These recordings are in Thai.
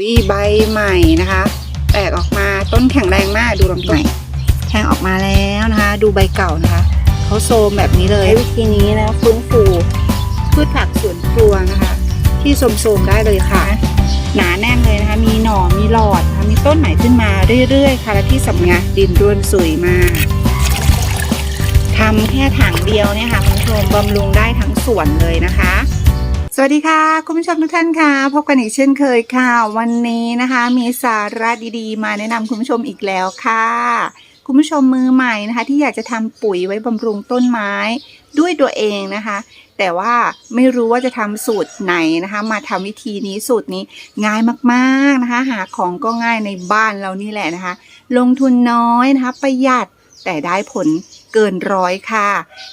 วิใบใหม่นะคะ แตกออกมาต้นแข็งแรงมากดูลำต้นแทงออกมาแล้วนะคะ ดูใบเก่านะคะเขาโซมแบบนี้เลยใช้วิธีนี้นะฟื้นฟูพืชผักสวนครัวนะคะ ที่โสมๆได้เลยค่ะ หนาแน่นเลยนะคะ มีหน่อมีหลอดนะคะมีต้นใหม่ขึ้นมาเรื่อยๆค่ะและที่สำคัญดินร่วนสวยมากทำแค่ถังเดียวเนี่ยค่ะคุณผู้ชมบำรุงได้ทั้งสวนเลยนะคะส วัสดีค่ะ คุณผู้ชมทุกท่านค่ะ พบกันอีกเช่นเคยค่ะ วันนี้นะคะ มีสาระดีๆ มาแนะนำคุณผู้ชมอีกแล้วค่ะ คุณผู้ชมมือใหม่นะคะ ที่อยากจะทำปุ๋ยไว้บำรุงต้นไม้ด้วยตัวเองนะคะ แต่ว่าไม่รู้ว่าจะทำสูตรไหนนะคะ มาทำวิธีนี้สูตรนี้ง่ายมากๆนะคะ หาของก็ง่ายในบ้านเรานี่แหละนะคะ ลงทุนน้อยนะคะ ประหยัดแต่ได้ผล เกินร้อยค่ะ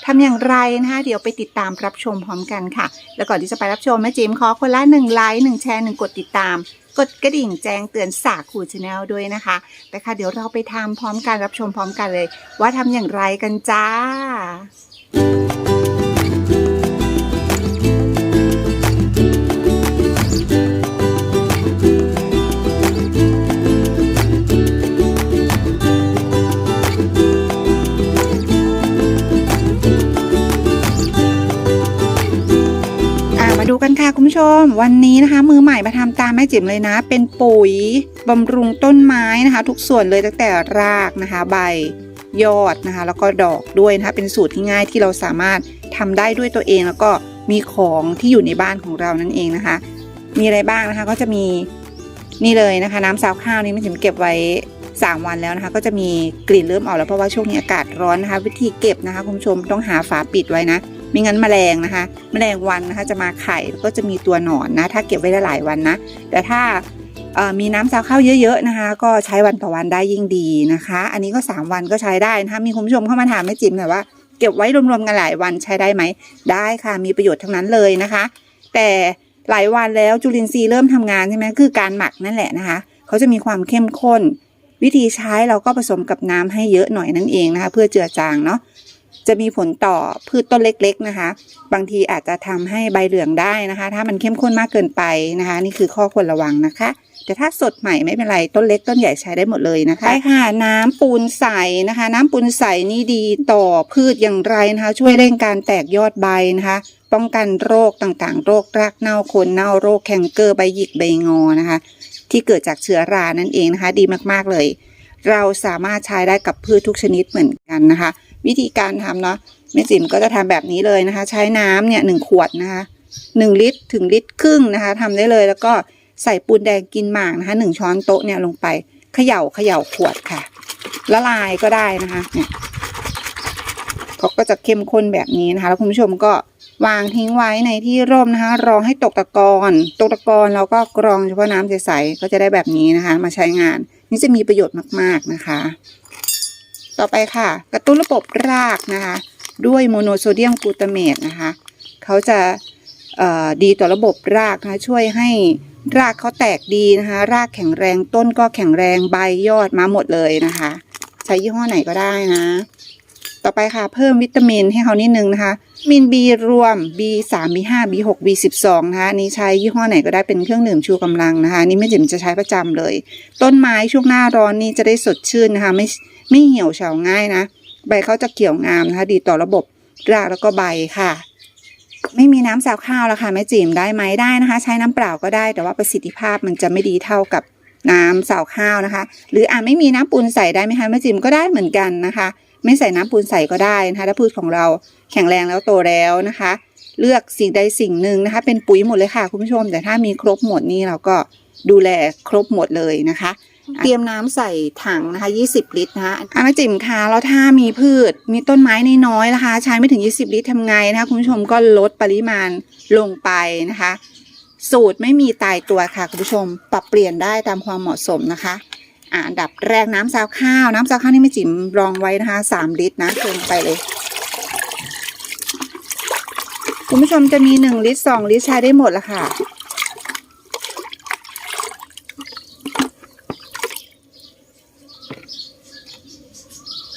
ทำอย่างไรนะคะเดี๋ยวไปติดตามรับชมพร้อมกันค่ะ แล้วก่อนที่จะไปรับชมแม่จิมขอคนละหนึ่งไลค์หนึ่งแชร์หนึ่งกดติดตาม กดกระดิ่งแจ้งเตือนสาคูชาแนลด้วยนะคะแต่ค่ะเดี๋ยวเราไปทำพร้อมกันรับชมพร้อมกันเลย ว่าทำอย่างไรกันจ้า ผู้ชม วันนี้นะคะ มือใหม่มาทำตามแม่จิ๋มเลยนะ เป็นปุ๋ยบำรุงต้นไม้นะคะ ทุกส่วนเลยตั้งแต่รากนะคะ ใบยอดนะคะ แล้วก็ดอกด้วยนะคะ เป็นสูตรที่ง่ายที่เราสามารถทำได้ด้วยตัวเองแล้วก็มีของที่อยู่ในบ้านของเรานั่นเองนะคะ มีอะไรบ้างนะคะก็จะมีนี่เลยนะคะ น้ำซาวข้าวนี่แม่จิ๋มเก็บไว้ 3 วันแล้วนะคะ ก็จะมีกลิ่นเริ่มออกแล้วเพราะว่าช่วงนี้อากาศร้อนนะคะ วิธีเก็บนะคะคุณผู้ชมต้องหาฝาปิดไว้นะ ไม่งั้นแมลงนะคะแมลงวันนะคะจะมาไข่แล้วก็จะมีตัวหนอนนะ ถ้าเก็บไว้หลายวันนะ แต่ถ้ามีน้ำซาวข้าวเยอะๆนะคะ ก็ใช้วันต่อวันได้ยิ่งดีนะคะ อันนี้ก็ 3 วันก็ใช้ได้นะคะมีคุณผู้ชมเข้ามาถามแม่จิ๋มหน่อยว่าเก็บไว้รวมๆกันหลายวันใช้ได้ไหมได้ค่ะ มีประโยชน์ทั้งนั้นเลยนะคะ แต่หลายวันแล้วจุลินทรีย์เริ่มทำงานใช่ไหมคือการหมักนั่นแหละนะคะเขาจะมีความเข้มข้น วิธีใช้เราก็ผสมกับน้ำให้เยอะหน่อยนั่นเองนะคะ เพื่อเจือจางเนาะ จะมีผลต่อพืชต้นเล็กๆนะคะ บางทีอาจจะทำให้ใบเหลืองได้นะคะ ถ้ามันเข้มข้นมากเกินไปนะคะ นี่คือข้อควรระวังนะคะ แต่ถ้าสดใหม่ไม่เป็นไรต้นเล็กต้นใหญ่ใช้ได้หมดเลยนะคะใช่ค่ะน้ำปูนใสนะคะ น้ำปูนใสนี่ดีต่อพืชอย่างไรนะคะ ช่วยเร่งการแตกยอดใบนะคะป้องกันโรคต่างๆ โรครากเน่าโคนเน่าโรคแคนเกอร์ใบหยิกใบงอนะคะ ที่เกิดจากเชื้อรานั่นเองนะคะ ดีมากๆเลย เราสามารถใช้ได้กับพืชทุกชนิดเหมือนกันนะคะ วิธีการทำเนาะแม่จิ๋มก็จะทำแบบนี้เลยนะคะ ใช้น้ำเนี่ยหนึ่งขวดนะคะหนึ่งลิตรถึงลิตรครึ่งนะคะทำได้เลยแล้วก็ใส่ปูนแดงกินหมากนะคะหนึ่งช้อนโต๊ะเนี่ยลงไปเขย่าเขย่าขวดค่ะ ละลายก็ได้นะคะเนี่ยเขาก็จะเข้มข้นแบบนี้นะคะ แล้วคุณผู้ชมก็วางทิ้งไว้ในที่ร่มนะคะ รองให้ตกตะกอนตกตะกอนเราก็กรองเฉพาะน้ำใสๆก็จะได้แบบนี้นะคะ มาใช้งาน นี่จะมีประโยชน์มากๆนะคะ ต่อไปค่ะ กระตุ้นระบบรากนะคะ ด้วยโมโนโซเดียมกลูตาเมตนะคะเขาจะดีต่อระบบรากนะคะช่วยให้รากเขาแตกดีนะคะ รากแข็งแรงต้นก็แข็งแรงใบยอดมาหมดเลยนะคะ ใช้ยี่ห้อไหนก็ได้นะ ต่อไปค่ะ เพิ่มวิตามินให้เขานิดนึงนะคะวิตามิน B รวม B3 B5 B6 B12 นะคะนี้ใช้ยี่ห้อไหนก็ได้เป็นเครื่องดื่มชูกำลังนะคะนี่ไม่จิ๋มจะใช้ประจำเลย ต้นไม้ช่วงหน้าร้อนนี่จะได้สดชื่นนะคะไม่ไม่เหี่ยวเฉาง่ายนะ ใบเขาจะเขียวงามนะคะ ดีต่อระบบรากแล้วก็ใบค่ะ ไม่มีน้ำสาวข้าวแล้วค่ะแม่จิ๋มได้ไหมได้นะคะ ใช้น้ำเปล่าก็ได้ แต่ว่าประสิทธิภาพมันจะไม่ดีเท่ากับน้ำสาวข้าวนะคะ หรืออ่าไม่มีน้ำปูนใส่ได้ไหมคะแม่จิ๋มก็ได้เหมือนกันนะคะ ไม่ใส่น้ำปูนใส่ก็ได้นะคะถ้าพืชของเราแข็งแรงแล้วโตแล้วนะคะ เลือกสิ่งใดสิ่งหนึ่งนะคะ เป็นปุ๋ยหมดเลยค่ะคุณผู้ชม แต่ถ้ามีครบหมดนี่เราก็ดูแลครบหมดเลยนะคะ เตรียมน้ำใส่ถังนะคะ 20 ลิตรนะคะอามาจิ๋มคะแล้วถ้ามีพืชมีต้นไม้น้อยๆนะคะ ใช้ไม่ถึง 20 ลิตรทำไงนะคะคุณผู้ชมก็ลดปริมาณลงไปนะคะ สูตรไม่มีตายตัวค่ะคุณผู้ชม ปรับเปลี่ยนได้ตามความเหมาะสมนะคะ อันดับแรกน้ำซาวข้าว น้ำซาวข้าวนี่ไม่จิ๋มรองไว้นะคะ3ลิตรนะเติมไปเลย คุณผู้ชมจะมี1ลิตร2ลิตรใช้ได้หมดละค่ะ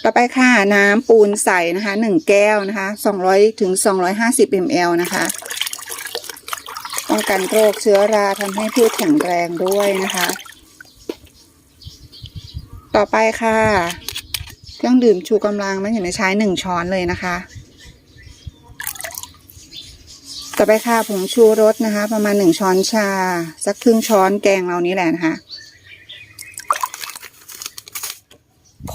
ต่อไปค่ะน้ำปูนใสนะคะหนึ่งแก้วนะคะ200ถึง250 ml นะคะป้องกันโรคเชื้อราทำให้พืชแข็งแรงด้วยนะคะ ต่อไปค่ะ เครื่องดื่มชูกำลังไม่เห็นใช้หนึ่งช้อนเลยนะคะ ต่อไปค่ะผงชูรสนะคะ ประมาณหนึ่งช้อนชา สักครึ่งช้อนแกงเรานี้แหละนะคะ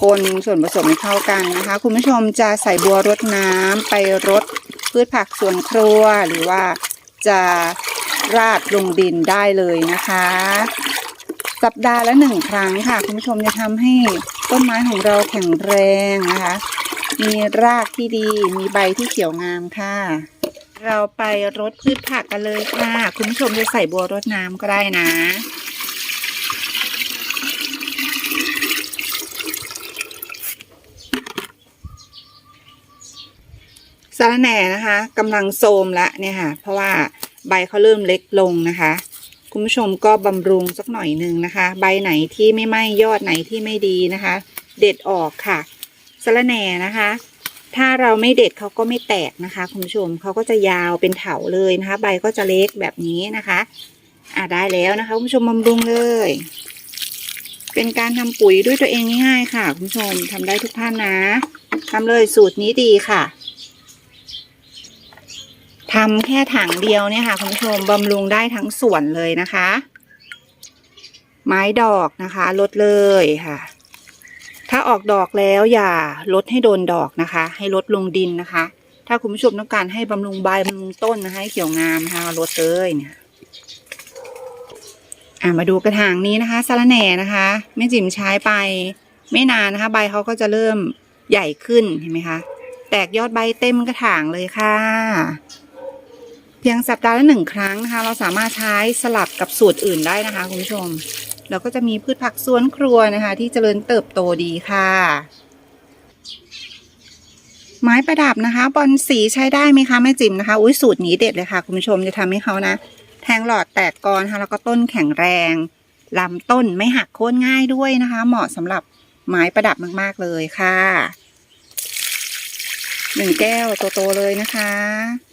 คนส่วนผสมให้เข้ากันนะคะ คุณผู้ชมจะใส่บัวรดน้ำไปรดพืชผักสวนครัว หรือว่าจะราดลงดินได้เลยนะคะ สัปดาห์ละหนึ่งครั้งค่ะ คุณผู้ชมจะทำให้ต้นไม้ของเราแข็งแรงนะคะ มีรากที่ดี มีใบที่เขียวงามค่ะ เราไปรดพืชผักกันเลยค่ะ คุณผู้ชมจะใส่บัวรดน้ำก็ได้นะสาระแหน่นะคะกำลังโทรมละเนี่ยค่ะ เพราะว่าใบเขาเริ่มเล็กลงนะคะ คุณผู้ชมก็บำรุงสักหน่อยหนึ่งนะคะ ใบไหนที่ไม่ไหม้ยอดไหนที่ไม่ดีนะคะ เด็ดออกค่ะสาระแหน่นะคะ ถ้าเราไม่เด็ดเขาก็ไม่แตกนะคะ คุณผู้ชมเขาก็จะยาวเป็นเถาเลยนะคะ ใบก็จะเล็กแบบนี้นะคะอ่าได้แล้วนะคะคุณผู้ชมบำรุงเลย เป็นการทำปุ๋ยด้วยตัวเองง่ายๆค่ะ คุณผู้ชมทำได้ทุกท่านนะทำเลยสูตรนี้ดีค่ะ ทำแค่ถังเดียวเนี่ยค่ะคุณผู้ชมบำรุงได้ทั้งสวนเลยนะคะ ไม้ดอกนะคะลดเลยค่ะ ถ้าออกดอกแล้วอย่าลดให้โดนดอกนะคะ ให้ลดลงดินนะคะ ถ้าคุณผู้ชมต้องการให้บำรุงใบบำรุงต้นนะคะให้เขียวงามนะคะลดเลยเนี่ยอ่ามาดูกระถางนี้นะคะสาระแหน่นะคะแม่จิ๋มใช้ไปไม่นานนะคะ ใบเขาก็จะเริ่มใหญ่ขึ้นเห็นไหมคะ แตกยอดใบเต็มกระถางเลยค่ะ เพียงสัปดาห์ละหนึ่งครั้งนะคะ เราสามารถใช้สลับกับสูตรอื่นได้นะคะคุณผู้ชม เราก็จะมีพืชผักสวนครัวนะคะ ที่เจริญเติบโตดีค่ะ ไม้ประดับนะคะ บอลสีใช้ได้ไหมคะแม่จิ๋มนะคะ อุ้ยสูตรนี้เด็ดเลยค่ะคุณผู้ชมจะทำให้เขานะ แทงหลอดแตกกอนค่ะแล้วก็ต้นแข็งแรงลำต้นไม่หักโค่นง่ายด้วยนะคะ เหมาะสำหรับไม้ประดับมาก ๆ เลยค่ะหนึ่งแก้วโต ๆ เลยนะคะ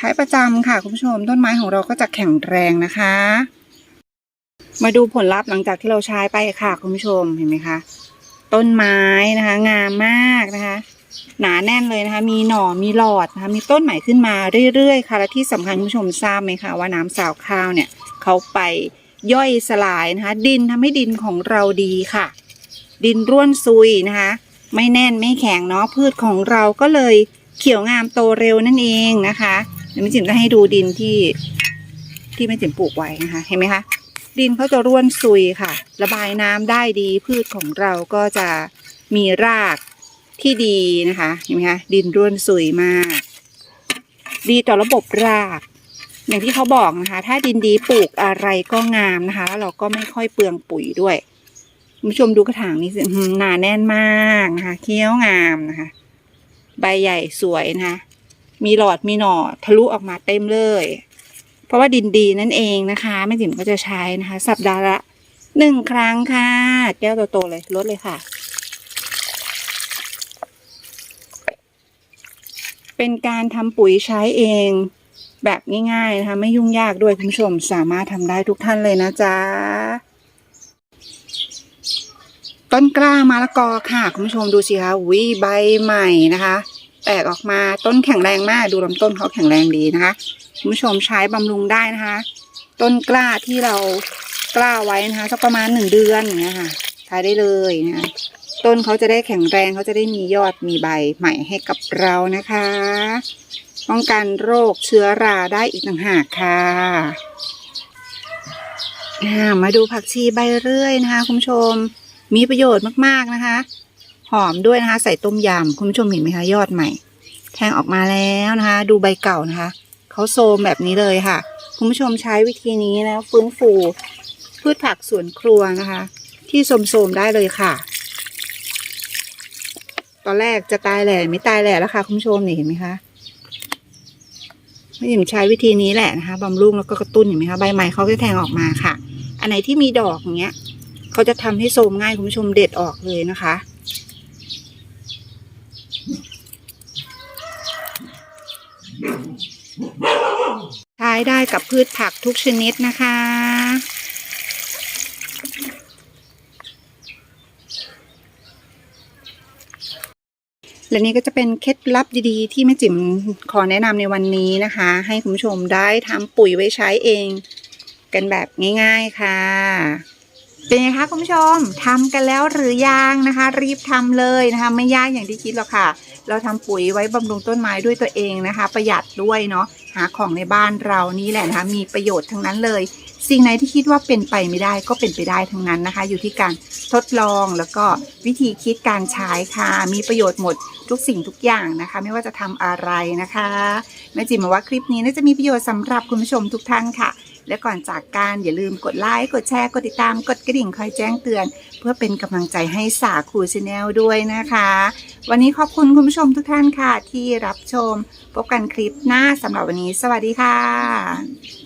ใช้ประจำค่ะคุณผู้ชม ต้นไม้ของเราก็จะแข็งแรงนะคะ มาดูผลลัพธ์หลังจากที่เราใช้ไปค่ะคุณผู้ชมเห็นไหมคะ ต้นไม้นะคะ งามมากนะคะ หนาแน่นเลยนะคะ มีหน่อมีหลอดนะคะ มีต้นใหม่ขึ้นมาเรื่อยๆค่ะและที่สำคัญคุณผู้ชมทราบไหมคะว่าน้ำสาวข้าวเนี่ยเขาไปย่อยสลายนะคะ ดินทำให้ดินของเราดีค่ะ ดินร่วนซุยนะคะ ไม่แน่นไม่แข็งเนาะพืชของเราก็เลยเขียวงามโตเร็วนั่นเองนะคะ ดี๋ยวแม่จิ๋มจะให้ดูดินที่ที่แม่จิ๋มปลูกไว้นะคะ เห็นไหมคะ ดินเขาจะร่วนซุยค่ะ ระบายน้ำได้ดี พืชของเราก็จะมีรากที่ดีนะคะ เห็นไหมคะ ดินร่วนซุยมาก ดีต่อระบบราก อย่างที่เขาบอกนะคะ ถ้าดินดีปลูกอะไรก็งามนะคะ แล้วเราก็ไม่ค่อยเปลืองปุ๋ยด้วยคุณผู้ชมดูกระถางนี้สิอื้อหือหนาแน่นมากนะคะ เคี้ยวงามนะคะ ใบใหญ่สวยนะคะ มีหลอดมีหน่อทะลุออกมาเต็มเลย เพราะว่าดินดีนั่นเองนะคะแม่จิ๋มก็จะใช้นะคะ สัปดาห์ละหนึ่งครั้งค่ะ แก้วโตๆเลยลดเลยค่ะ เป็นการทำปุ๋ยใช้เองแบบง่ายๆนะคะ ไม่ยุ่งยากด้วยคุณผู้ชมสามารถทำได้ทุกท่านเลยนะจ๊ะต้นกล้ามะละกอค่ะ คุณผู้ชมดูสิคะวิใบใหม่นะคะ แตกออกมาต้นแข็งแรงมาก ดูลำต้นเขาแข็งแรงดีนะคะคุณผู้ชมใช้บำรุงได้นะคะ ต้นกล้าที่เรากล้าไว้นะคะสักประมาณหนึ่งเดือนอย่างเงี้ยค่ะใช้ได้เลยนะคะต้นเขาจะได้แข็งแรงเขาจะได้มียอดมีใบใหม่ให้กับเรานะคะ ป้องกันโรคเชื้อราได้อีกต่างหากค่ะมาดูผักชีใบเรื่อยนะคะคุณผู้ชมมีประโยชน์มากๆนะคะ หอมด้วยนะคะ ใส่ต้มยำคุณผู้ชมเห็นไหมคะยอดใหม่ แทงออกมาแล้วนะคะ ดูใบเก่านะคะเขาโซมแบบนี้เลยค่ะ คุณผู้ชมใช้วิธีนี้นะฟื้นฟูพืชผักสวนครัวนะคะ ที่โสมๆได้เลยค่ะ ตอนแรกจะตายแหล่ไม่ตายแหล่แล้วค่ะ คุณผู้ชมนี่เห็นไหมคะไม่ยิมใช้วิธีนี้แหละนะคะบำรุงแล้วก็กระตุ้นเห็นไหมคะใบใหม่เขาจะแทงออกมาค่ะ อันไหนที่มีดอกอย่างเงี้ยเขาจะทำให้โสมง่ายคุณผู้ชมเด็ดออกเลยนะคะ ได้กับพืชผักทุกชนิดนะคะ และนี่ก็จะเป็นเคล็ดลับดีๆ ที่แม่จิ๋มขอแนะนำในวันนี้นะคะ ให้คุณผู้ชมได้ทำปุ๋ยไว้ใช้เองกันแบบง่ายๆค่ะ เป็นไงคะคุณผู้ชมทำกันแล้วหรือยังนะคะ รีบทำเลยนะคะ ไม่ยากอย่างที่คิดหรอกค่ะ เราทำปุ๋ยไว้บำรุงต้นไม้ด้วยตัวเองนะคะ ประหยัดด้วยเนาะาของในบ้านเรานี่แหละนะคะมีประโยชน์ทั้งนั้นเลย สิ่งไหนที่คิดว่าเป็นไปไม่ได้ก็เป็นไปได้ทั้งนั้นนะคะ อยู่ที่การทดลองแล้วก็วิธีคิดการใช้ค่ะ มีประโยชน์หมดทุกสิ่งทุกอย่างนะคะ ไม่ว่าจะทำอะไรนะคะแม่จิ๋มบอกว่าคลิปนี้น่าจะมีประโยชน์สำหรับคุณผู้ชมทุกท่านค่ะ และก่อนจากการอย่าลืมกดไลค์ กดแชร์ กดติดตาม กดกระดิ่งคอยแจ้งเตือน เพื่อเป็นกำลังใจให้สาคูชาแนลด้วยนะคะ วันนี้ขอบคุณคุณผู้ชมทุกท่านค่ะที่รับชม พบกันคลิปหน้าสำหรับวันนี้ สวัสดีค่ะ